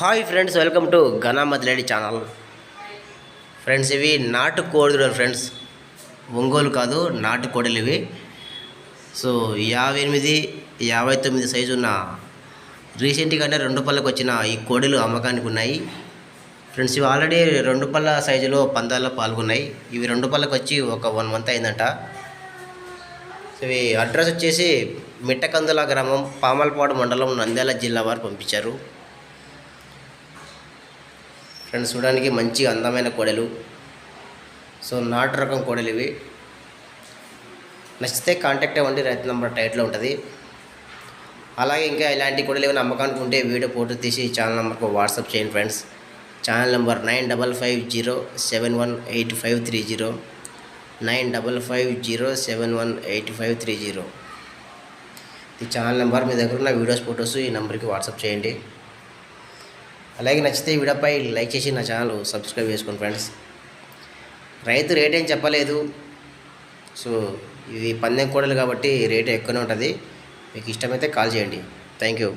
Hi friends welcome to ఘనా మదిలేడి channel. Friends ఇవి నాటు కోడిలు ఫ్రెండ్స్. ఒంగోలు కాదు నాటు కోడలు ఇవి. సో యాభై ఎనిమిది యాభై తొమ్మిది సైజు ఉన్న రీసెంట్గానే రెండు పళ్ళకు వచ్చిన ఈ కోడలు అమ్మకానికి ఉన్నాయి. ఫ్రెండ్స్ ఇవి ఆల్రెడీ రెండు పళ్ళ సైజులో పందాల్లో పాల్గొన్నాయి. ఇవి రెండు పళ్ళకు వచ్చి ఒక వన్ మంత్ అయిందంట. సో ఇవి అడ్రస్ వచ్చేసి మిట్టకందుల గ్రామం పామలపాడు మండలం నంద్యాల జిల్లా వారు పంపించారు. ఫ్రెండ్స్ చూడడానికి మంచి అందమైన కోడలు. సో నాటు రకం కోడలు ఇవి. నచ్చితే కాంటాక్ట్ అవ్వండి రైతు నెంబర్ టైట్లో ఉంటుంది. అలాగే ఇంకా ఇలాంటి కోడలు ఏమైనా అమ్మకానికి ఉంటే వీడియో ఫోటో తీసి ఛానల్ నెంబర్కి వాట్సాప్ చేయండి friends. Channel number nine double five zero seven one eight five three zero. Nine double five zero seven one eight five three zero. ఈ ఛానల్ నెంబర్ మీ దగ్గర ఉన్న వీడియోస్ ఫొటోస్ ఈ నెంబర్కి WhatsApp చేయండి. అలాగే నచ్చితే ఈ వీడియోపై లైక్ చేసి నా ఛానల్ సబ్స్క్రైబ్ చేసుకోండి ఫ్రెండ్స్. రైతు రేట్ ఏం చెప్పలేదు. సో ఇది పందెం కోడలు కాబట్టి రేట్ ఎక్కువనే ఉంటుంది. మీకు ఇష్టమైతే కాల్ చేయండి. Thank you